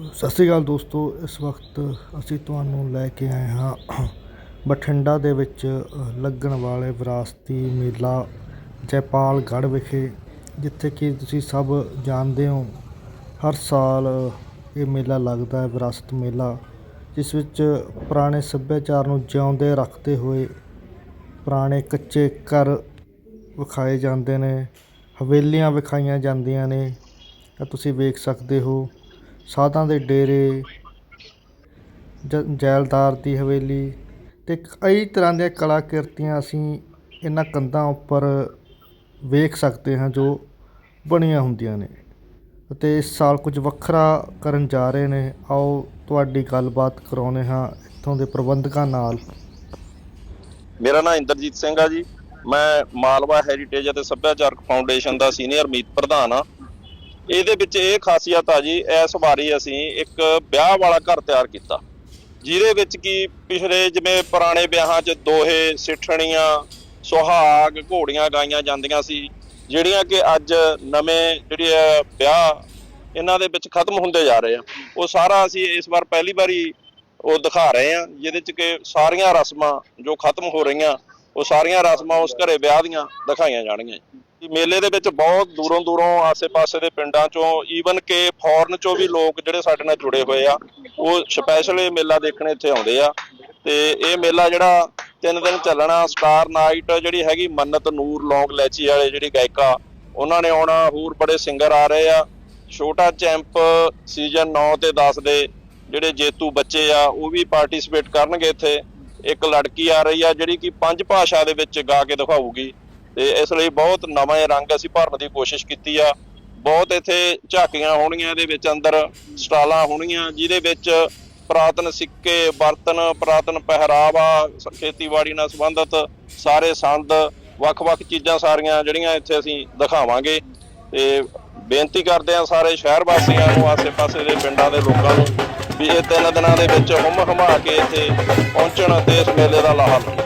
ਸਤਿ ਸ਼੍ਰੀ ਅਕਾਲ ਦੋਸਤੋ, ਇਸ ਵਕਤ ਅਸੀਂ ਤੁਹਾਨੂੰ ਲੈ ਕੇ ਆਏ ਹਾਂ ਬਠਿੰਡਾ ਦੇ ਵਿੱਚ ਲੱਗਣ ਵਾਲੇ ਵਿਰਾਸਤੀ ਮੇਲਾ ਜੈਪਾਲਗੜ੍ਹ ਵਿਖੇ, ਜਿੱਥੇ ਕਿ ਤੁਸੀਂ ਸਭ ਜਾਣਦੇ ਹੋ, ਹਰ ਸਾਲ ਇਹ ਮੇਲਾ ਲੱਗਦਾ ਹੈ, ਵਿਰਾਸਤ ਮੇਲਾ, ਜਿਸ ਵਿੱਚ ਪੁਰਾਣੇ ਸੱਭਿਆਚਾਰ ਨੂੰ ਜਿਉਂਦੇ ਰੱਖਦੇ ਹੋਏ ਪੁਰਾਣੇ ਕੱਚੇ ਘਰ ਵਿਖਾਏ ਜਾਂਦੇ ਨੇ, ਹਵੇਲੀਆਂ ਵਿਖਾਈਆਂ ਜਾਂਦੀਆਂ ਨੇ ਤਾਂ ਤੁਸੀਂ ਵੇਖ ਸਕਦੇ ਹੋ। ਸਾਧਾਂ ਦੇ ਡੇਰੇ, ਜ, ਜੈਲਦਾਰ ਦੀ ਹਵੇਲੀ ਅਤੇ ਕਈ ਤਰ੍ਹਾਂ ਦੀਆਂ ਕਲਾ ਕਿਰਤੀਆਂ ਅਸੀਂ ਇਹਨਾਂ ਕੰਧਾਂ ਉੱਪਰ ਵੇਖ ਸਕਦੇ ਹਾਂ ਜੋ ਬਣੀਆਂ ਹੁੰਦੀਆਂ ਨੇ ਅਤੇ ਇਸ ਸਾਲ ਕੁਝ ਵੱਖਰਾ ਕਰਨ ਜਾ ਰਹੇ ਨੇ। ਆਓ ਤੁਹਾਡੀ ਗੱਲਬਾਤ ਕਰਾਉਂਦੇ ਹਾਂ ਇੱਥੋਂ ਦੇ ਪ੍ਰਬੰਧਕਾਂ ਨਾਲ। ਮੇਰਾ ਨਾਮ ਇੰਦਰਜੀਤ ਸਿੰਘ ਆ ਜੀ। ਮੈਂ ਮਾਲਵਾ ਹੈਰੀਟੇਜ ਅਤੇ ਸੱਭਿਆਚਾਰਕ ਫਾਊਂਡੇਸ਼ਨ ਦਾ ਸੀਨੀਅਰ ਮੀਤ ਪ੍ਰਧਾਨ ਆ ਇਹਦੇ ਵਿੱਚ ਇਹ ਖਾਸੀਅਤ ਆ ਜੀ, ਇਸ ਵਾਰੀ ਅਸੀਂ ਇੱਕ ਵਿਆਹ ਵਾਲਾ ਘਰ ਤਿਆਰ ਕੀਤਾ। ਜਿਹਦੇ ਵਿੱਚ ਕੀ ਪਿਛਲੇ ਜਿਵੇਂ ਪੁਰਾਣੇ ਵਿਆਹਾਂ 'ਚ ਦੋਹੇ ਸਿੱਠਣੀਆਂ, ਸੁਹਾਗ, ਘੋੜੀਆਂ ਗਾਈਆਂ ਜਾਂਦੀਆਂ ਸੀ, ਜਿਹੜੀਆਂ ਕਿ ਅੱਜ ਨਵੇਂ ਜਿਹੜੇ ਵਿਆਹ, ਇਹਨਾਂ ਦੇ ਵਿੱਚ ਖਤਮ ਹੁੰਦੇ ਜਾ ਰਹੇ ਆ। ਉਹ ਸਾਰਾ ਅਸੀਂ ਇਸ ਵਾਰ ਪਹਿਲੀ ਵਾਰੀ ਉਹ ਦਿਖਾ ਰਹੇ ਆ ਜਿਹਦੇ ਚ ਕਿ ਸਾਰੀਆਂ ਰਸਮਾਂ ਜੋ ਖਤਮ ਹੋ ਰਹੀਆਂ, ਉਹ ਸਾਰੀਆਂ ਰਸਮਾਂ ਉਸ ਘਰੇ ਵਿਆਹ ਦੀਆਂ ਦਿਖਾਈਆਂ ਜਾਣਗੀਆਂ। ਮੇਲੇ ਦੇ ਵਿੱਚ ਬਹੁਤ ਦੂਰੋਂ ਦੂਰੋਂ ਆਸੇ-ਪਾਸੇ ਦੇ ਪਿੰਡਾਂ ਚੋਂ ਈਵਨ ਕਿ ਫੋਰਨ ਚੋਂ ਵੀ ਲੋਕ ਜਿਹੜੇ ਸਾਡੇ ਨਾਲ ਜੁੜੇ ਹੋਏ ਆ, ਉਹ ਸਪੈਸ਼ਲ ਇਹ ਮੇਲਾ ਦੇਖਣ ਇੱਥੇ ਆਉਂਦੇ ਆ। ਤੇ ਇਹ ਮੇਲਾ ਜਿਹੜਾ ਤਿੰਨ ਦਿਨ ਚੱਲਣਾ ਸਟਾਰ ਨਾਈਟ ਜਿਹੜੀ ਹੈਗੀ, ਮੰਨਤ ਨੂਰ ਲੌਂਗ ਲੈਚੀ ਵਾਲੇ ਜਿਹੜੀ ਗਾਇਕਾ, ਉਹਨਾਂ ਨੇ ਆਉਣਾ, ਹੋਰ ਬੜੇ ਸਿੰਗਰ ਆ ਰਹੇ ਆ। ਛੋਟਾ ਚੈਂਪ ਸੀਜ਼ਨ 9 ਤੇ 10 ਦੇ ਜਿਹੜੇ ਜੇਤੂ ਬੱਚੇ ਆ, ਉਹ ਵੀ ਪਾਰਟਿਸਿਪੇਟ ਕਰਨਗੇ ਇੱਥੇ। ਇੱਕ ਲੜਕੀ ਆ ਰਹੀ ਆ ਜਿਹੜੀ ਕਿ ਪੰਜ ਭਾਸ਼ਾ ਦੇ ਵਿੱਚ ਗਾ ਕੇ ਦਿਖਾਊਗੀ। ਤੇ ਇਸ ਲਈ ਬਹੁਤ ਨਵੇਂ ਰੰਗ ਅਸੀਂ ਭਰਨ ਦੀ ਕੋਸ਼ਿਸ਼ ਕੀਤੀ ਆ। ਬਹੁਤ ਇੱਥੇ ਝਾਕੀਆਂ ਹੋਣਗੀਆਂ, ਇਹਦੇ ਵਿੱਚ ਅੰਦਰ ਸਟਾਲਾਂ ਹੋਣਗੀਆਂ, ਜਿਹਦੇ ਵਿੱਚ ਪੁਰਾਤਨ ਸਿੱਕੇ, ਬਰਤਨ, ਪੁਰਾਤਨ ਪਹਿਰਾਵਾ, ਖੇਤੀਬਾੜੀ ਨਾਲ ਸੰਬੰਧਿਤ ਸਾਰੇ ਸੰਦ, ਵੱਖ-ਵੱਖ ਚੀਜ਼ਾਂ ਸਾਰੀਆਂ ਜਿਹੜੀਆਂ ਇੱਥੇ ਅਸੀਂ ਦਿਖਾਵਾਂਗੇ। ਤੇ ਬੇਨਤੀ ਕਰਦੇ ਆ ਸਾਰੇ ਸ਼ਹਿਰ ਵਾਸੀਆਂ ਨੂੰ, ਆਸੇ-ਪਾਸੇ ਦੇ ਪਿੰਡਾਂ ਦੇ ਲੋਕਾਂ ਨੂੰ ਵੀ ਇਹ ਤਿੰਨ ਦਿਨਾਂ ਦੇ ਵਿੱਚ ਹੁਮ ਹਮਾ ਕੇ ਇੱਥੇ ਪਹੁੰਚਣ ਅਤੇ ਇਸ ਮੇਲੇ ਦਾ ਲਾਹਾ ਲਓ